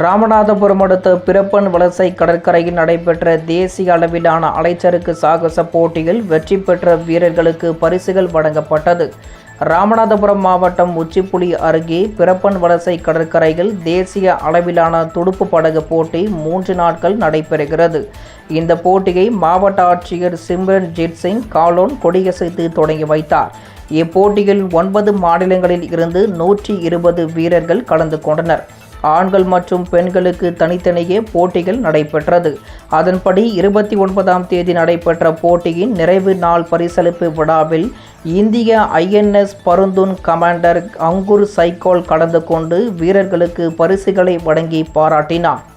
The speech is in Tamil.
ராமநாதபுரம் அடுத்த பிறப்பன் வலசை கடற்கரையில் நடைபெற்ற தேசிய அளவிலான அலைச்சறுக்கு சாகச போட்டியில் வெற்றி பெற்ற வீரர்களுக்கு பரிசுகள் வழங்கப்பட்டது. ராமநாதபுரம் மாவட்டம் உச்சிப்புலி அருகே பிறப்பன் வலசை கடற்கரையில் தேசிய அளவிலான துடுப்பு படகு போட்டி மூன்று நாட்கள் நடைபெறுகிறது. இந்த போட்டியை மாவட்ட ஆட்சியர் சிம்ரன்ஜித் சிங் காலோன் கொடியசைத்து தொடங்கி வைத்தார். இப்போட்டியில் ஒன்பது மாநிலங்களில் இருந்து நூற்றி இருபது வீரர்கள் கலந்து கொண்டனர். ஆண்கள் மற்றும் பெண்களுக்கு தனித்தனியே போட்டிகள் நடைபெற்றது. அதன்படி இருபத்தி ஒன்பதாம் தேதி நடைபெற்ற போட்டியின் நிறைவு நாள் பரிசளிப்பு விழாவில் இந்திய ஐஎன்எஸ் பருந்துன் கமாண்டர் அங்குர் சைக்கோல் கலந்து கொண்டு வீரர்களுக்கு பரிசுகளை வழங்கி பாராட்டினார்.